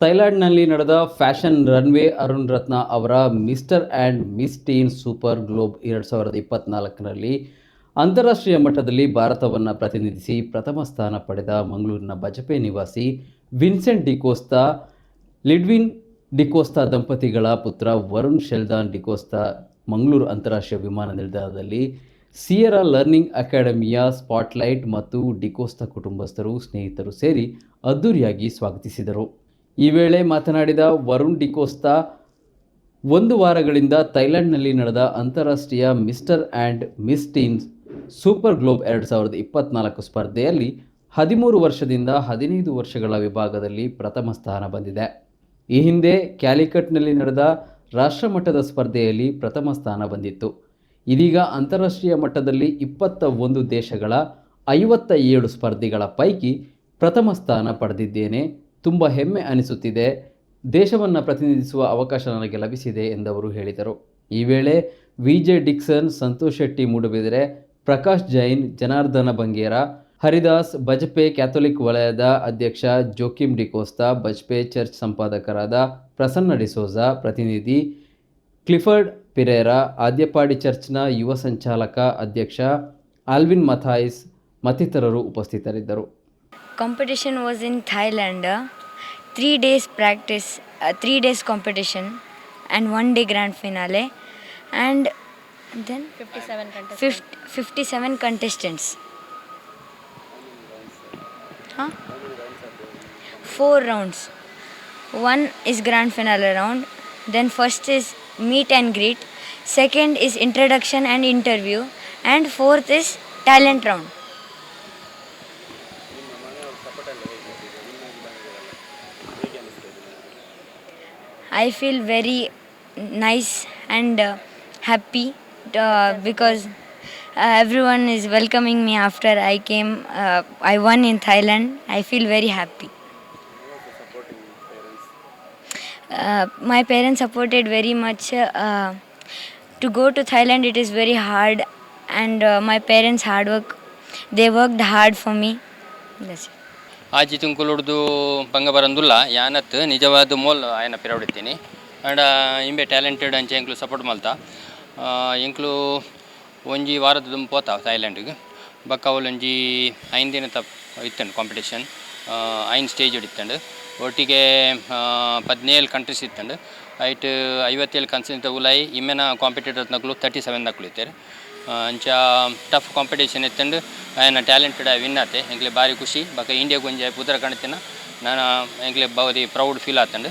ಥೈಲ್ಯಾಂಡ್ನಲ್ಲಿ ನಡೆದ fashion runway Arun Ratna ಅವರ mister and miss teen super globe ಎರಡು ಸಾವಿರದ ಇಪ್ಪತ್ತ್ನಾಲ್ಕರಲ್ಲಿ ಅಂತಾರಾಷ್ಟ್ರೀಯ ಮಟ್ಟದಲ್ಲಿ ಭಾರತವನ್ನು ಪ್ರತಿನಿಧಿಸಿ ಪ್ರಥಮ ಸ್ಥಾನ ಪಡೆದ ಮಂಗಳೂರಿನ ಬಜಪೆ ನಿವಾಸಿ ವಿನ್ಸೆಂಟ್ ಡಿಕೋಸ್ತಾ ಲಿಡ್ವಿನ್ ಡಿಕೋಸ್ತಾ ದಂಪತಿಗಳ ಪುತ್ರ ವರುಣ್ ಶೆಲ್ದಾನ್ ಡಿಕೋಸ್ತಾ ಮಂಗಳೂರು ಅಂತಾರಾಷ್ಟ್ರೀಯ ವಿಮಾನ ನಿಲ್ದಾಣದಲ್ಲಿ ಸಿಯರಾ ಲರ್ನಿಂಗ್ ಅಕಾಡೆಮಿಯ ಸ್ಪಾಟ್ಲೈಟ್ ಮತ್ತು ಡಿಕೋಸ್ತಾ ಕುಟುಂಬಸ್ಥರು ಸ್ನೇಹಿತರು ಸೇರಿ ಅದ್ದೂರಿಯಾಗಿ ಸ್ವಾಗತಿಸಿದರು. ಈ ವೇಳೆ ಮಾತನಾಡಿದ ವರುಣ್ ಡಿಕೋಸ್ತಾ ಒಂದು ವಾರಗಳಿಂದ ಥೈಲ್ಯಾಂಡ್ನಲ್ಲಿ ನಡೆದ ಅಂತಾರಾಷ್ಟ್ರೀಯ mister and miss teens super globe ಎರಡು ಸಾವಿರದ ಇಪ್ಪತ್ತ್ನಾಲ್ಕು ಸ್ಪರ್ಧೆಯಲ್ಲಿ ಹದಿಮೂರು ವರ್ಷದಿಂದ ಹದಿನೈದು ವರ್ಷಗಳ ವಿಭಾಗದಲ್ಲಿ ಪ್ರಥಮ ಸ್ಥಾನ ಬಂದಿದೆ. ಈ ಹಿಂದೆ ಕ್ಯಾಲಿಕಟ್ನಲ್ಲಿ ನಡೆದ ರಾಷ್ಟ್ರಮಟ್ಟದ ಸ್ಪರ್ಧೆಯಲ್ಲಿ ಪ್ರಥಮ ಸ್ಥಾನ ಬಂದಿತ್ತು. ಇದೀಗ ಅಂತಾರಾಷ್ಟ್ರೀಯ ಮಟ್ಟದಲ್ಲಿ ಇಪ್ಪತ್ತ ಒಂದು ದೇಶಗಳ ಐವತ್ತ ಏಳು ಸ್ಪರ್ಧಿಗಳ ಪೈಕಿ ಪ್ರಥಮ ಸ್ಥಾನ ಪಡೆದಿದ್ದೇನೆ. ತುಂಬ ಹೆಮ್ಮೆ ಅನಿಸುತ್ತಿದೆ. ದೇಶವನ್ನು ಪ್ರತಿನಿಧಿಸುವ ಅವಕಾಶ ನನಗೆ ಲಭಿಸಿದೆ ಎಂದವರು ಹೇಳಿದರು. ಈ ವೇಳೆ V J Dixon, Santosh Shetty Moodbidri Prakash Jain, Janardhana Bangera, Haridas Bajpe Catholic ವಲಯದ ಅಧ್ಯಕ್ಷ ಜೋಕಿಮ್ ಡಿಕೋಸ್ತಾ, ಬಜ್ಪೆ ಚರ್ಚ್ ಸಂಪಾದಕರಾದ ಪ್ರಸನ್ನ ಡಿಸೋಜಾ, ಪ್ರತಿನಿಧಿ ಕ್ಲಿಫರ್ಡ್ ಪಿರೇರಾ, ಆದ್ಯಪಾಡಿ ಚರ್ಚ್ನ ಯುವ ಸಂಚಾಲಕ ಅಧ್ಯಕ್ಷ ಆಲ್ವಿನ್ ಮಥಾಯಿಸ್ ಮತ್ತಿತರರು ಉಪಸ್ಥಿತರಿದ್ದರು. Competition was in Thailand. uh, Three days practice, uh, three days competition, and one day grand finale, and then 57 contestants. fif- 57 contestants. Huh? Four rounds. One is grand finale round. Then first is meet and greet. Second is introduction and interview, and fourth is talent round. I feel very nice and uh, happy uh, because uh, everyone is welcoming me after I came. Uh, I won in Thailand. I feel very happy. Uh, my parents supported very much. Uh, to go to Thailand, it is very hard, and uh, my parents' hard work. They worked hard for me. That's it. ಆಜಿ ತುಂಕುಲುಡ್ದು ಪಂಗ ಬರಂದುಲ್ಲ. ಯಾನತ್ ನಿಜವಾದ mole ಆಯನ ಪಿರವಡಿತೀನಿ and ಇಂಬೆ talented ಅಂಚೆ ಎಂಕ್ಲು support ಮಲ್ತ. ಎಂಕ್ಲು ಒಂಜಿ ವಾರದ ದುಂಬ ಪೋತ ಥೈಲ್ಯಾಂಡ್ಗೆ ಬಕ್ಕ ಅವಲೊಂಜಿ ಐನ್ ದಿನ ತಪ್ ಇತ್ತಂಡು competition. ಐನ್ stage ಇತ್ತಂಡು ಒಟ್ಟಿಗೆ ಪದಿನೇಳು ಕಂಟ್ರೀಸ್ ಇತ್ತಂಡು. ಐಟ್ ಐವತ್ತೇಳು ಕನ್ಸಿನ ಉಲಾಯಿ ಇಮ್ಮೆನ ಕಾಂಪಿಟೇಟರ್ ನಕ್ಲು ತರ್ಟಿ ಸೆವೆನ್ ಇತ್ತಾರೆ. ಅಂಚ ಟಫ್ ಕಾಂಪಿಟೇಷನ್ ಎತ್ತಂಡು ಆಯನ ಟ್ಯಾಲೆಂಟೆಡ್ ಆಯ್ ವಿನ್ ಆತೆ. ಎಂಕ್ಲೆ ಭಾರಿ ಖುಷಿ. ಬಕ ಇಂಡಿಯಾ ಒಂಜಿ ಆಯ್ ಪುದರ ಕಣತಿನ. ನಾನು ಎಂಕ್ಲೆ ಭಾರಿ ಪ್ರೌಡ್ ಫೀಲ್ ಆತಂಡು.